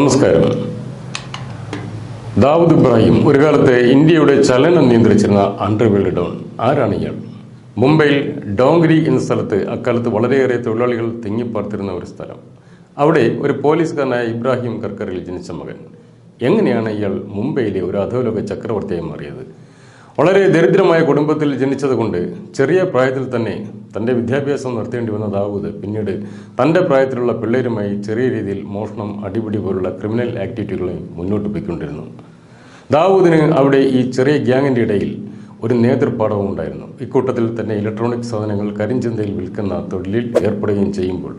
നമസ്കാരം. ദാവൂദ് ഇബ്രാഹിം ഒരു കാലത്ത് ഇന്ത്യയുടെ ചലനം നിയന്ത്രിച്ചിരുന്ന അണ്ടർവേൾഡ് ഡോൺ. ആരാണ് ഇയാൾ? മുംബൈയിൽ ഡോങ്ക്രി എന്ന സ്ഥലത്ത് അക്കാലത്ത് വളരെയേറെ തൊഴിലാളികൾ തിങ്ങിപ്പാർത്തിരുന്ന ഒരു സ്ഥലം. അവിടെ ഒരു പോലീസുകാരനായ ഇബ്രാഹിം കർക്കറിൽ ജനിച്ച മകൻ. എങ്ങനെയാണ് ഇയാൾ മുംബൈയിലെ ഒരു അധോലോക ചക്രവർത്തിയായി മാറിയത്? വളരെ ദരിദ്രമായ കുടുംബത്തിൽ ജനിച്ചതുകൊണ്ട് ചെറിയ പ്രായത്തിൽ തന്നെ തന്റെ വിദ്യാഭ്യാസം നടത്തേണ്ടി വന്ന ദാവൂദ് പിന്നീട് തന്റെ പ്രായത്തിലുള്ള പിള്ളേരുമായി ചെറിയ രീതിയിൽ മോഷണം അടിപിടി പോലുള്ള ക്രിമിനൽ ആക്ടിവിറ്റികളെ മുന്നോട്ട് പോയിക്കൊണ്ടിരുന്നു. ദാവൂദിന് അവിടെ ഈ ചെറിയ ഗ്യാങ്ങിന്റെ ഇടയിൽ ഒരു നേതൃപാഠവും ഉണ്ടായിരുന്നു. ഇക്കൂട്ടത്തിൽ തന്നെ ഇലക്ട്രോണിക് സാധനങ്ങൾ കരിഞ്ചന്തയിൽ വിൽക്കുന്ന തൊഴിലിൽ ഏർപ്പെടുകയും ചെയ്യുമ്പോൾ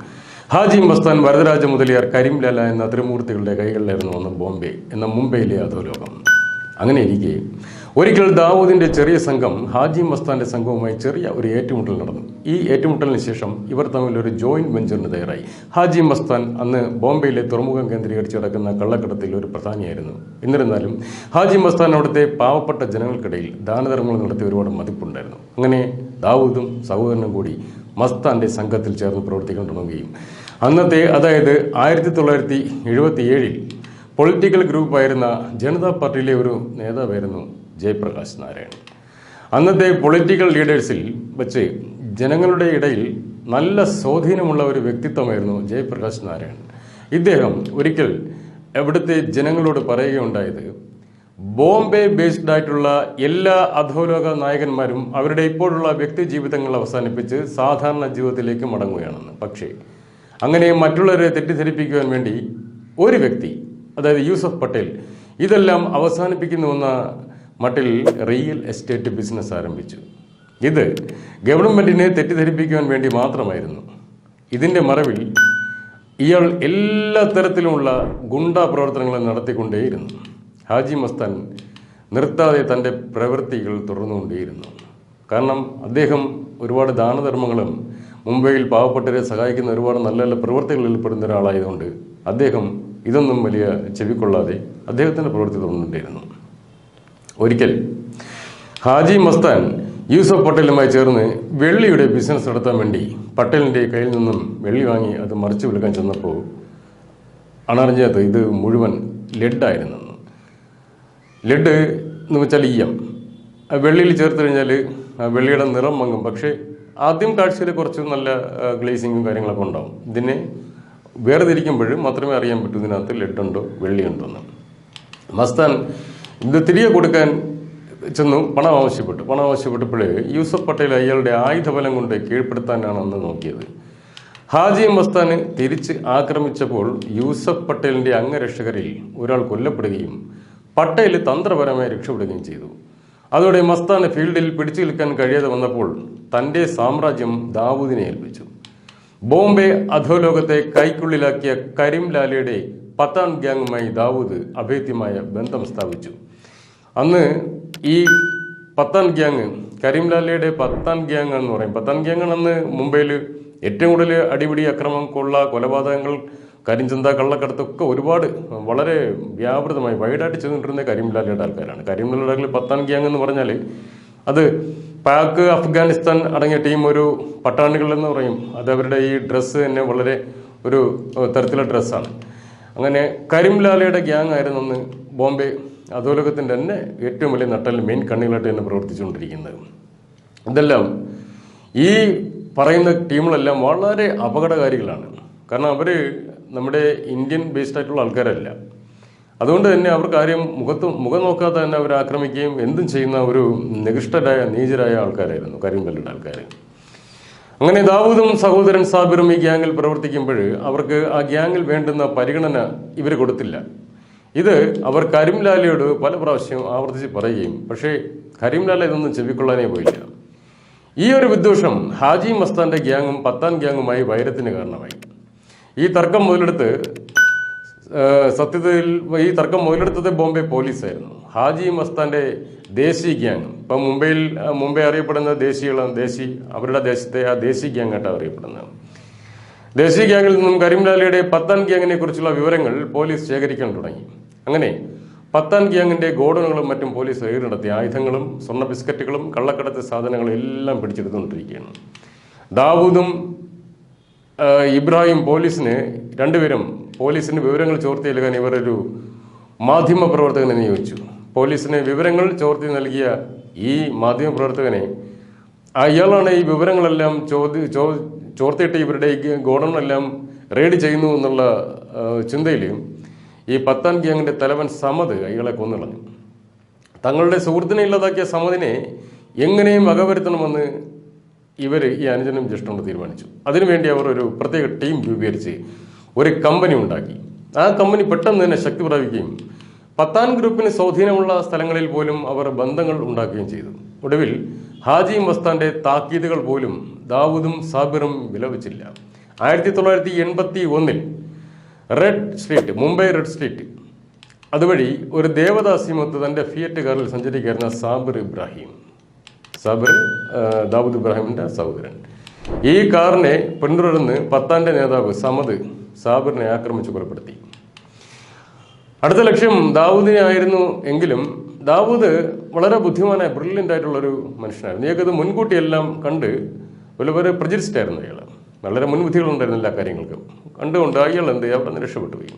ഹാജി മസ്താൻ വരദരാജ മുതലിയാർ കരീംലാല എന്ന ത്രിമൂർത്തികളുടെ കൈകളിലായിരുന്നു അന്ന് ബോംബെ എന്ന മുംബൈയിലെ അധോലോകം. അങ്ങനെ ഇരിക്കെ ഒരിക്കൽ ദാവൂദിന്റെ ചെറിയ സംഘം ഹാജി മസ്താന്റെ സംഘവുമായി ചെറിയ ഒരു ഏറ്റുമുട്ടൽ നടന്നു. ഈ ഏറ്റുമുട്ടലിന് ശേഷം ഇവർ തമ്മിൽ ഒരു ജോയിന്റ് വെഞ്ചറിന് തയ്യാറായി. ഹാജി മസ്താൻ അന്ന് ബോംബെയിലെ തുറമുഖം കേന്ദ്രീകരിച്ച് നടക്കുന്ന കള്ളക്കടത്തിൽ ഒരു പ്രധാനിയായിരുന്നു. എന്നിരുന്നാലും ഹാജി മസ്താൻ അവിടുത്തെ പാവപ്പെട്ട ജനങ്ങൾക്കിടയിൽ ദാനധർമ്മങ്ങൾ നടത്തി ഒരുപാട് മതിപ്പുണ്ടായിരുന്നു. അങ്ങനെ ദാവൂദും സഹോദരനും കൂടി മസ്താന്റെ സംഘത്തിൽ ചേർന്ന് പ്രവർത്തിക്കാൻ തുടങ്ങുകയും. അന്നത്തെ അതായത് ആയിരത്തി തൊള്ളായിരത്തി എഴുപത്തി ഏഴിൽ പൊളിറ്റിക്കൽ ഗ്രൂപ്പായിരുന്ന ജനതാ പാർട്ടിയിലെ ഒരു നേതാവായിരുന്നു ജയപ്രകാശ് നാരായൺ അന്നത്തെ പൊളിറ്റിക്കൽ ലീഡേഴ്സിൽ വെച്ച് ജനങ്ങളുടെ ഇടയിൽ നല്ല സ്വാധീനമുള്ള ഒരു വ്യക്തിത്വമായിരുന്നു ജയപ്രകാശ് നാരായൺ ഇദ്ദേഹം ഒരിക്കൽ എവിടുത്തെ ജനങ്ങളോട് പറയുകയുണ്ടായത് ബോംബെ ബേസ്ഡ് ആയിട്ടുള്ള എല്ലാ അധോലോക നായകന്മാരും അവരുടെ ഇപ്പോഴുള്ള വ്യക്തി ജീവിതങ്ങൾ അവസാനിപ്പിച്ച് സാധാരണ ജീവിതത്തിലേക്ക് മടങ്ങുകയാണെന്ന്. പക്ഷേ അങ്ങനെ മറ്റുള്ളവരെ തെറ്റിദ്ധരിപ്പിക്കുവാൻ വേണ്ടി ഒരു വ്യക്തി അതായത് യൂസഫ് പട്ടേൽ. ഇതെല്ലാം അവസാനിപ്പിക്കുന്നുവെന്ന മട്ടിൽ റിയൽ എസ്റ്റേറ്റ് ബിസിനസ് ആരംഭിച്ചു. ഇത് ഗവൺമെന്റിനെ തെറ്റിദ്ധരിപ്പിക്കുവാൻ വേണ്ടി മാത്രമായിരുന്നു. ഇതിന്റെ മറവിൽ ഇയാൾ എല്ലാ തരത്തിലുമുള്ള ഗുണ്ടാ പ്രവർത്തനങ്ങളും നടത്തിക്കൊണ്ടേയിരുന്നു. ഹാജി മസ്താൻ നിർത്താതെ തന്റെ പ്രവൃത്തികൾ തുടർന്നുകൊണ്ടേയിരുന്നു. കാരണം അദ്ദേഹം ഒരുപാട് ദാനധർമ്മങ്ങളും മുംബൈയിൽ പാവപ്പെട്ടവരെ സഹായിക്കുന്ന ഒരുപാട് നല്ല നല്ല പ്രവൃത്തികളിൽ ഏർപ്പെടുന്ന ഒരാളായതുകൊണ്ട് അദ്ദേഹം ഇതൊന്നും വലിയ ചെവിക്കൊള്ളാതെ അദ്ദേഹത്തിന്റെ പ്രവൃത്തി തുടർന്നുകൊണ്ടേയിരുന്നു. ഒരിക്കൽ ഹാജി മസ്താൻ യൂസഫ് പട്ടേലുമായി ചേർന്ന് വെള്ളിയുടെ ബിസിനസ് നടത്താൻ വേണ്ടി പട്ടേലിന്റെ കയ്യിൽ നിന്നും വെള്ളി വാങ്ങി അത് മറിച്ചു വിൽക്കാൻ ചെന്നപ്പോൾ അണറിഞ്ഞത് ഇത് മുഴുവൻ ലെഡായിരുന്നു ലെഡ് എന്ന് വെച്ചാൽ ഈയം. വെള്ളിയിൽ ചേർത്ത് കഴിഞ്ഞാൽ വെള്ളിയുടെ നിറം മങ്ങും. പക്ഷേ ആദ്യം കാഴ്ചയിൽ കുറച്ച് നല്ല ഗ്ലേസിങ്ങും കാര്യങ്ങളൊക്കെ ഉണ്ടാവും. ഇതിനെ വേർതിരിക്കുമ്പോൾ മാത്രമേ അറിയാൻ പറ്റൂ ഇതിനകത്ത് ലെഡുണ്ടോ വെള്ളിയുണ്ടോ എന്ന്. മസ്താൻ ഇത് തിരികെ കൊടുക്കാൻ ചെന്നു പണം ആവശ്യപ്പെട്ടു. പണം ആവശ്യപ്പെട്ടപ്പോഴേ യൂസഫ് പട്ടേൽ അയാളുടെ ആയുധബലം കൊണ്ട് കീഴ്പ്പെടുത്താനാണ് അന്ന് നോക്കിയത്. ഹാജി മസ്താന് തിരിച്ച് ആക്രമിച്ചപ്പോൾ യൂസഫ് പട്ടേലിന്റെ അംഗരക്ഷകരിൽ ഒരാൾ കൊല്ലപ്പെടുകയും പട്ടേൽ തന്ത്രപരമായി രക്ഷപ്പെടുകയും ചെയ്തു. അതോടെ മസ്താന് ഫീൽഡിൽ പിടിച്ചു നിൽക്കാൻ കഴിയാതെ വന്നപ്പോൾ തന്റെ സാമ്രാജ്യം ദാവൂദിനെ ഏൽപ്പിച്ചു. ബോംബെ അധോലോകത്തെ കൈക്കുള്ളിലാക്കിയ കരീംലാലയുടെ പത്താൻ ഗ്യാങ്ങുമായി ദാവൂദ് അഭേദ്യമായ ബന്ധം സ്ഥാപിച്ചു. അന്ന് ഈ പത്താൻ ഗ്യാങ് കരീംലാലയുടെ പത്താൻ ഗ്യാങ് എന്ന് പറയും. പത്താൻ ഗ്യാങ് അന്ന് മുംബൈയിൽ ഏറ്റവും കൂടുതൽ അടിപിടി അക്രമം കൊള്ള കൊലപാതകങ്ങൾ കരിഞ്ചന്ത കള്ളക്കടത്തൊക്കെ ഒരുപാട് വളരെ വ്യാപൃതമായി വൈഡായിട്ട് ചെന്നിട്ടിരുന്ന കരീംലാലയുടെ ആൾക്കാരാണ്. കരീംലാലയുടെ പത്താൻ ഗ്യാങ് എന്ന് പറഞ്ഞാൽ അത് പാക് അഫ്ഗാനിസ്ഥാൻ അടങ്ങിയ ടീം ഒരു പട്ടാണികൾ എന്ന് പറയും. അത് അവരുടെ ഈ ഡ്രസ്സ് തന്നെ വളരെ ഒരു തരത്തിലുള്ള ഡ്രസ്സാണ് അങ്ങനെ കരീംലാലയുടെ ഗ്യാങ് ആയിരുന്നു അന്ന് ബോംബെ അധോലോകത്തിന്റെ തന്നെ ഏറ്റവും വലിയ നട്ടൽ മെയിൻ കണ്ണികളായിട്ട് തന്നെ പ്രവർത്തിച്ചുകൊണ്ടിരിക്കുന്നത്. ഇതെല്ലാം ഈ പറയുന്ന ടീമുകളെല്ലാം വളരെ അപകടകാരികളാണ്. കാരണം അവർ നമ്മുടെ ഇന്ത്യൻ ബേസ്ഡ് ആയിട്ടുള്ള ആൾക്കാരല്ല. അതുകൊണ്ട് തന്നെ അവർ കാര്യം മുഖത്ത് മുഖം നോക്കാതെ തന്നെ അവർ ആക്രമിക്കുകയും എന്തും ചെയ്യുന്ന ഒരു നികൃഷ്ടരായ നീചരായ ആൾക്കാരായിരുന്നു കരിങ്കല്ലിയുടെ ആൾക്കാർ അങ്ങനെ ദാവൂദും സഹോദരൻ സാബിറും ഈ ഗ്യാങ്ങിൽ പ്രവർത്തിക്കുമ്പോൾ അവർക്ക് ആ ഗ്യാങ്ങിൽ വേണ്ടുന്ന പരിഗണന ഇവർ കൊടുത്തില്ല. ഇത് അവർ കരീംലാലയോട് പല പ്രാവശ്യം ആവർത്തിച്ച് പറയുകയും പക്ഷേ കരീംലാല ഇതൊന്നും ചെവിക്കൊള്ളാനേ പോയില്ല. ഈ ഒരു വിദ്വേഷം ഹാജി മസ്താന്റെ ഗ്യാങ്ങും പത്താൻ ഗ്യാങ്ങുമായി വൈരത്തിന് കാരണമായി. ഈ തർക്കം മുതലെടുത്ത് സത്യത്തിൽ ഈ തർക്കം മുതലെടുത്തത് ബോംബെ പോലീസായിരുന്നു. ഹാജി മസ്താന്റെ ദേശീയ ഗ്യാങ്. ഇപ്പം മുംബൈയിൽ മുംബൈ അറിയപ്പെടുന്ന ദേശീയകളാണ് ദേശി അവരുടെ ദേശത്തെ ആ ദേശീയ ഗ്യാങ് ആയിട്ടാണ് അറിയപ്പെടുന്നത്. ദേശീയ ഗ്യാങ്ങിൽ നിന്നും കരീംലാലയുടെ പത്താൻ ഗ്യാങ്ങിനെ കുറിച്ചുള്ള വിവരങ്ങൾ പോലീസ് ശേഖരിക്കാൻ തുടങ്ങി. അങ്ങനെ പത്താൻ ഗ്യാങ്ങിന്റെ ഗോഡനുകളും മറ്റും പോലീസ് റെയ്ഡ് നടത്തി ആയുധങ്ങളും സ്വർണ ബിസ്ക്കറ്റുകളും കള്ളക്കടത്ത് സാധനങ്ങളും എല്ലാം പിടിച്ചെടുത്തുകൊണ്ടിരിക്കുകയാണ്. ദാവൂദും ഇബ്രാഹിം പോലീസിന് രണ്ടുപേരും പോലീസിന് വിവരങ്ങൾ ചോർത്തി നൽകാൻ ഇവർ ഒരു മാധ്യമ പ്രവർത്തകനെ നിയോഗിച്ചു പോലീസിന് വിവരങ്ങൾ ചോർത്തി നൽകിയ ഈ മാധ്യമ പ്രവർത്തകനെ അയാളാണ് ഈ വിവരങ്ങളെല്ലാം ചോദ്യ ചോ ചോർത്തിയിട്ട് ഇവരുടെ ഗോഡൗണെല്ലാം റെയ്ഡ് ചെയ്യുന്നു എന്നുള്ള ചിന്തയിൽ ഈ പത്താം ഗ്യാങ്ങിന്റെ തലവൻ സമദ് അയാളെ കൊന്നുകളഞ്ഞു തങ്ങളുടെ സുഹൃത്തിനെ ഇല്ലാതാക്കിയ സമദിനെ എങ്ങനെയും വകവരുത്തണമെന്ന് ഇവർ ഈ അനുജനും ജ്യേഷ്ഠനോട് തീരുമാനിച്ചു. അതിനുവേണ്ടി അവർ ഒരു പ്രത്യേക ടീം രൂപീകരിച്ച് ഒരു കമ്പനി ഉണ്ടാക്കി. ആ കമ്പനി പെട്ടെന്ന് തന്നെ ശക്തി പ്രാപിക്കുകയും പത്താൻ ഗ്രൂപ്പിന് സ്വാധീനമുള്ള സ്ഥലങ്ങളിൽ പോലും അവർ ബന്ധങ്ങൾ ഉണ്ടാക്കുകയും ചെയ്തു. ഒടുവിൽ ഹാജി മസ്താന്റെ താക്കീതുകൾ പോലും ദാവൂദും സാബിറും വിലവച്ചില്ല ആയിരത്തി തൊള്ളായിരത്തി എൺപത്തി ഒന്നിൽ red street Mumbai red street. അതുവഴി ഒരു ദേവദാസിമത്ത് തന്റെ ഫിയറ്റ് കാറിൽ സഞ്ചരിക്കായിരുന്ന സാബിർ ഇബ്രാഹിം. സാബിർ ദാവൂദ് ഇബ്രാഹിമിന്റെ സഹോദരൻ. ഈ കാറിനെ പിന്തുടർന്ന് പത്താന്റെ നേതാവ് സമദ് സാബിറിനെ ആക്രമിച്ച് കൊലപ്പെടുത്തി. അടുത്ത ലക്ഷ്യം ദാവൂദിനെ ആയിരുന്നു എങ്കിലും ദാവൂദ് വളരെ ബുദ്ധിമാനായ ബ്രില്യന്റ് ആയിട്ടുള്ള ഒരു മനുഷ്യനായിരുന്നു. ഇയാൾക്കത് മുൻകൂട്ടി എല്ലാം കണ്ട് വളരെ പ്രചരിച്ചിട്ടായിരുന്നു അയാൾ വളരെ മുൻവിധികളുണ്ടായിരുന്നു എല്ലാ കാര്യങ്ങൾക്കും. കണ്ടുകൊണ്ട് അയാൾ എന്ത്? അവിടെ നിന്ന് രക്ഷപ്പെട്ടു പോയി.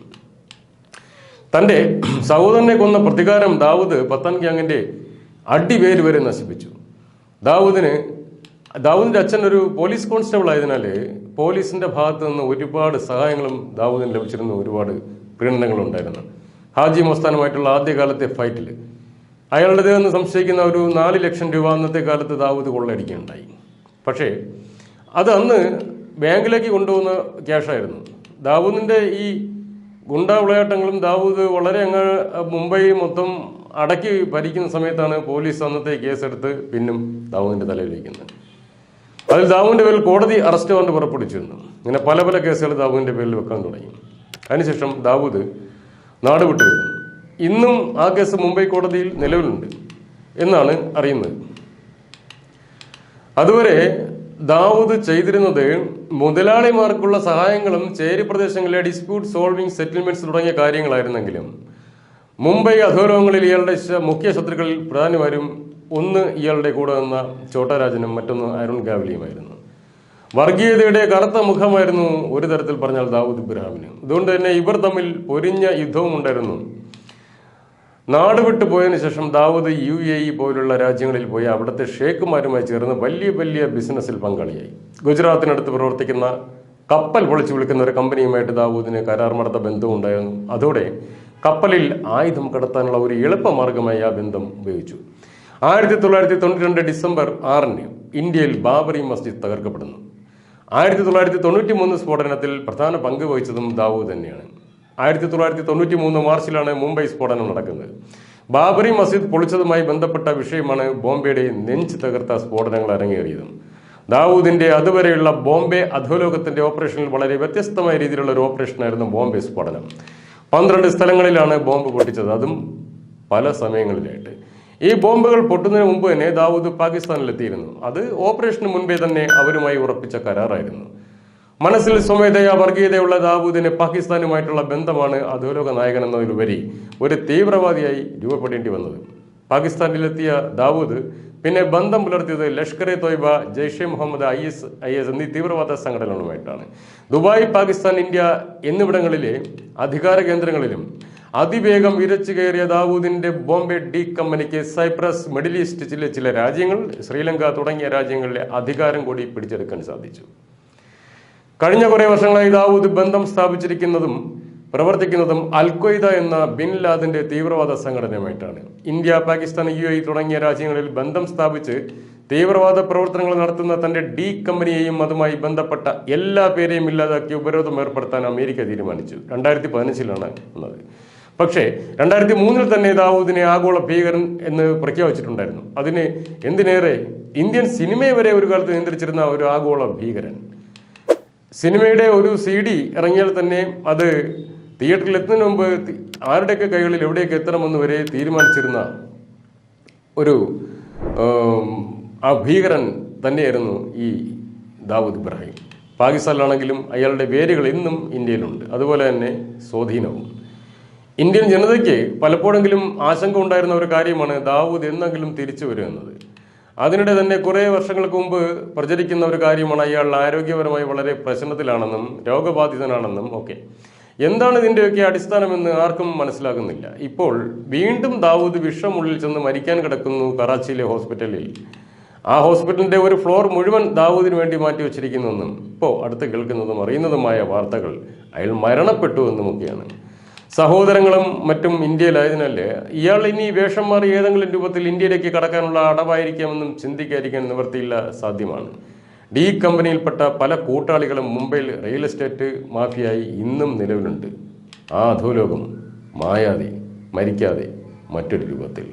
തന്റെ സഹോദരനെ കൊന്ന പ്രതികാരം ദാവൂദ് പത്താൻ ഗ്യാങ്ങിന്റെ അടിവേര് വരെ നശിപ്പിച്ചു. ദാവൂദിന് ദാവൂദിന്റെ അച്ഛൻ ഒരു പോലീസ് കോൺസ്റ്റബിൾ ആയതിനാൽ പോലീസിന്റെ ഭാഗത്ത് നിന്ന് ഒരുപാട് സഹായങ്ങളും ദാവൂദിന് ലഭിച്ചിരുന്നു ഒരുപാട് പ്രീണനങ്ങളും ഉണ്ടായിരുന്നു ഹാജി മസ്താനുമായിട്ടുള്ള ആദ്യകാലത്തെ ഫൈറ്റിൽ അയാളുടെ എന്ന് സംശയിക്കുന്ന ഒരു നാല് ലക്ഷം രൂപ അന്നത്തെ കാലത്ത് ദാവൂദ് കൊള്ളയടിക്കുകയുണ്ടായി. പക്ഷേ അത് അന്ന് ബാങ്കിലേക്ക് കൊണ്ടുപോകുന്ന ക്യാഷായിരുന്നു. ദാവൂദിന്റെ ഈ ഗുണ്ടാ വിളയാട്ടങ്ങളും ദാവൂദ് വളരെ അങ്ങ് മുംബൈ മൊത്തം അടക്കി ഭരിക്കുന്ന സമയത്താണ് പോലീസ് അന്നത്തെ കേസെടുത്ത് പിന്നും ദാവൂദിന്റെ തലയിൽ വയ്ക്കുന്നത് അതിൽ ദാവുവിന്റെ പേരിൽ കോടതി അറസ്റ്റ് വാറണ്ട് പുറപ്പെടുവിച്ചിരുന്നു. ഇങ്ങനെ പല പല കേസുകൾ ദാവുവിന്റെ പേരിൽ വെക്കാൻ തുടങ്ങി. അതിനുശേഷം ദാവൂദ് നാട് വിട്ടു വരുന്നു. ഇന്നും ആ കേസ് മുംബൈ കോടതിയിൽ നിലവിലുണ്ട് എന്നാണ് അറിയുന്നത്. അതുവരെ ദാവൂദ് ചെയ്തിരുന്നത് മുതലാളിമാർക്കുള്ള സഹായങ്ങളും ചേരി പ്രദേശങ്ങളിലെ ഡിസ്പ്യൂട്ട് സോൾവിംഗ് സെറ്റിൽമെന്റ്സ് തുടങ്ങിയ കാര്യങ്ങളായിരുന്നെങ്കിലും മുംബൈ അധോലോകങ്ങളിൽ ഇയാളുടെ മുഖ്യ ശത്രുക്കളിൽ പ്രധാനമായും ഒന്ന് ഇയാളുടെ കൂടെ നിന്ന ചോട്ടരാജനും മറ്റൊന്ന് അരുൺ ഗാവലിയുമായിരുന്നു വർഗീയതയുടെ കറുത്ത മുഖമായിരുന്നു ഒരു തരത്തിൽ പറഞ്ഞാൽ ദാവൂദ് ഇബ്രാഹിമിന്. അതുകൊണ്ട് തന്നെ ഇവർ തമ്മിൽ പൊരിഞ്ഞ യുദ്ധവും ഉണ്ടായിരുന്നു. നാട് വിട്ടു പോയതിനു ശേഷം ദാവൂദ് യു എ ഇ പോലുള്ള രാജ്യങ്ങളിൽ പോയി അവിടുത്തെ ഷേഖുമാരുമായി ചേർന്ന് വലിയ വലിയ ബിസിനസ്സിൽ പങ്കാളിയായി. ഗുജറാത്തിനടുത്ത് പ്രവർത്തിക്കുന്ന കപ്പൽ പൊളിച്ചു വിളിക്കുന്ന ഒരു കമ്പനിയുമായിട്ട് ദാവൂദിന് കരാർമർദ്ദ ബന്ധവും ഉണ്ടായിരുന്നു. അതോടെ കപ്പലിൽ ആയുധം കടത്താനുള്ള ഒരു എളുപ്പമാർഗമായി ആ ബന്ധം ഉപയോഗിച്ചു. ആയിരത്തി തൊള്ളായിരത്തി തൊണ്ണൂറ്റി രണ്ട് ഡിസംബർ ആറിന് ഇന്ത്യയിൽ ബാബറി മസ്ജിദ് തകർക്കപ്പെടുന്നു. ആയിരത്തി തൊള്ളായിരത്തി തൊണ്ണൂറ്റി മൂന്ന് സ്ഫോടനത്തിൽ പ്രധാന പങ്ക് വഹിച്ചതും ദാവൂദ് തന്നെയാണ്. ആയിരത്തി തൊള്ളായിരത്തി തൊണ്ണൂറ്റി മൂന്ന് മാർച്ചിലാണ് മുംബൈ സ്ഫോടനം നടക്കുന്നത്. ബാബറി മസ്ജിദ് പൊളിച്ചതുമായി ബന്ധപ്പെട്ട വിഷയമാണ് ബോംബെയുടെ നെഞ്ച് തകർത്ത സ്ഫോടനങ്ങൾ അരങ്ങേറിയതും. ദാവൂദിന്റെ അതുവരെയുള്ള ബോംബെ അധോലോകത്തിന്റെ ഓപ്പറേഷനിൽ വളരെ വ്യത്യസ്തമായ രീതിയിലുള്ള ഒരു ഓപ്പറേഷനായിരുന്നു ബോംബെ സ്ഫോടനം. പന്ത്രണ്ട് സ്ഥലങ്ങളിലാണ് ബോംബ് പൊട്ടിച്ചത്. അതും പല സമയങ്ങളിലായിട്ട്. ഈ ബോംബുകൾ പൊട്ടുന്നതിന് മുമ്പ് തന്നെ ദാവൂദ് പാകിസ്ഥാനിലെത്തിയിരുന്നു. അത് ഓപ്പറേഷന് മുൻപേ തന്നെ അവരുമായി ഉറപ്പിച്ച കരാറായിരുന്നു. മനസ്സിൽ സ്വമേധയാ വർഗീയതയുള്ള ദാവൂദിന് പാകിസ്ഥാനുമായിട്ടുള്ള ബന്ധമാണ് അധോലോക നായകൻ എന്നതിലുപരി ഒരു തീവ്രവാദിയായി രൂപപ്പെടേണ്ടി വന്നത്. പാകിസ്ഥാനിലെത്തിയ ദാവൂദ് പിന്നെ ബന്ധം പുലർത്തിയത് Lashkar e Taiba Jaish Mohammed I S I S എന്നീ തീവ്രവാദ സംഘടനകളുമായിട്ടാണ്. ദുബായ് പാകിസ്ഥാൻ ഇന്ത്യ എന്നിവിടങ്ങളിലെ അധികാര കേന്ദ്രങ്ങളിലും അതിവേഗം ഇരച്ചു കയറിയ ദാവൂദിന്റെ ബോംബെ ഡി കമ്പനിക്ക് സൈപ്രസ് മിഡിൽ ഈസ്റ്റ് ചില ചില രാജ്യങ്ങൾ ശ്രീലങ്ക തുടങ്ങിയ രാജ്യങ്ങളിലെ അധികാരം കൂടി പിടിച്ചെടുക്കാൻ സാധിച്ചു. കഴിഞ്ഞ കുറേ വർഷങ്ങളായി ദാവൂദ് ബന്ധം സ്ഥാപിച്ചിരിക്കുന്നതും പ്രവർത്തിക്കുന്നതും അൽഖ്വയ്ദ എന്ന ബിൻ ലാദിന്റെ തീവ്രവാദ സംഘടനയുമായിട്ടാണ്. ഇന്ത്യ പാകിസ്ഥാൻ യു തുടങ്ങിയ രാജ്യങ്ങളിൽ ബന്ധം സ്ഥാപിച്ച് തീവ്രവാദ പ്രവർത്തനങ്ങൾ നടത്തുന്ന തന്റെ ഡി കമ്പനിയെയും അതുമായി ബന്ധപ്പെട്ട എല്ലാ പേരെയും ഇല്ലാതാക്കി ഉപരോധം ഏർപ്പെടുത്താൻ അമേരിക്ക തീരുമാനിച്ചു. രണ്ടായിരത്തി പതിനഞ്ചിലാണ് ഉള്ളത്. പക്ഷേ രണ്ടായിരത്തി മൂന്നിൽ തന്നെ ദാവൂദിനെ ആഗോള ഭീകരൻ എന്ന് പ്രഖ്യാപിച്ചിട്ടുണ്ടായിരുന്നു. അതിന് എന്തിനേറെ? ഇന്ത്യൻ സിനിമയെ വരെ ഒരു കാലത്ത് നിയന്ത്രിച്ചിരുന്ന ഒരു ആഗോള ഭീകരൻ. സിനിമയുടെ ഒരു സി ഡി ഇറങ്ങിയാൽ തന്നെ അത് തിയേറ്ററിൽ എത്തുന്നതിന് മുമ്പ് ആരുടെയൊക്കെ കൈകളിൽ എവിടെയൊക്കെ എത്തണമെന്ന് വരെ തീരുമാനിച്ചിരുന്ന ഒരു ആ ഭീകരൻ തന്നെയായിരുന്നു ഈ ദാവൂദ് ഇബ്രാഹിം. പാകിസ്ഥാനിലാണെങ്കിലും അയാളുടെ വേരുകൾ ഇന്നും ഇന്ത്യയിലുണ്ട്. അതുപോലെ തന്നെ സ്വാധീനവും. ഇന്ത്യൻ ജനതയ്ക്ക് പലപ്പോഴെങ്കിലും ആശങ്ക ഉണ്ടായിരുന്ന ഒരു കാര്യമാണ് ദാവൂദ് എന്നെങ്കിലും തിരിച്ചു വരുമെന്നത് അതിനിടെ തന്നെ കുറേ വർഷങ്ങൾക്ക് മുമ്പ് പ്രചരിക്കുന്ന ഒരു കാര്യമാണ് അയാൾ ആരോഗ്യപരമായി വളരെ പ്രശ്നത്തിലാണെന്നും രോഗബാധിതനാണെന്നും ഒക്കെ. എന്താണ് ഇതിന്റെയൊക്കെ അടിസ്ഥാനമെന്ന് ആർക്കും മനസ്സിലാകുന്നില്ല. ഇപ്പോൾ വീണ്ടും ദാവൂദ് വിഷമുള്ളിൽ ചെന്ന് മരിക്കാൻ കിടക്കുന്നു കറാച്ചിയിലെ ഹോസ്പിറ്റലിൽ. ആ ഹോസ്പിറ്റലിന്റെ ഒരു ഫ്ലോർ മുഴുവൻ ദാവൂദിന് വേണ്ടി മാറ്റി വച്ചിരിക്കുന്നുവെന്നും ഇപ്പോൾ അടുത്ത് കേൾക്കുന്നതും അറിയുന്നതുമായ വാർത്തകൾ അയാൾ മരണപ്പെട്ടു എന്നുമൊക്കെയാണ്. സഹോദരങ്ങളും മറ്റും ഇന്ത്യയിലായതിനല്ലേ ഇയാൾ ഇനി വേഷം മാറി ഏതെങ്കിലും രൂപത്തിൽ ഇന്ത്യയിലേക്ക് കടക്കാനുള്ള അടവായിരിക്കാമെന്നും ചിന്തിക്കാതിരിക്കാൻ നിവർത്തിയില്ല സാധ്യമാണ്. ഡി കമ്പനിയിൽപ്പെട്ട പല കൂട്ടാളികളും മുംബൈയിൽ റിയൽ എസ്റ്റേറ്റ് മാഫിയായി ഇന്നും നിലവിലുണ്ട്. ആ അധോലോകം മായാതെ മരിക്കാതെ മറ്റൊരു രൂപത്തിൽ.